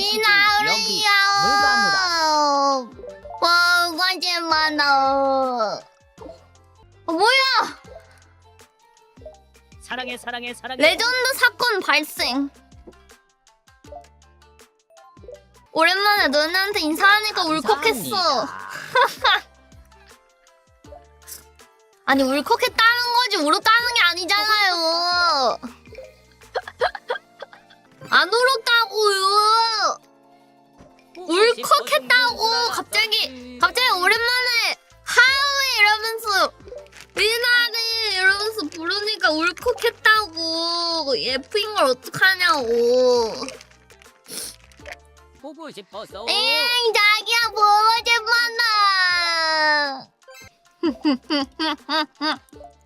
물방울아. 이나리야. 와, 완전 많아. 어, 뭐야? 사랑해 사랑해 사랑해. 레전드 사건 발생. 오랜만에 너네한테 인사하니까 울컥했어. 아니 울컥했다는 거지 울었다는 게 아니잖아. 울컥했다고 갑자기 갑자기 오랜만에 하위 이러면서 미나리 이러면서 부르니까 울컥했다고 예쁘인 걸 어떡하냐고. 보고 싶어서 에이 자기야 보고 싶었나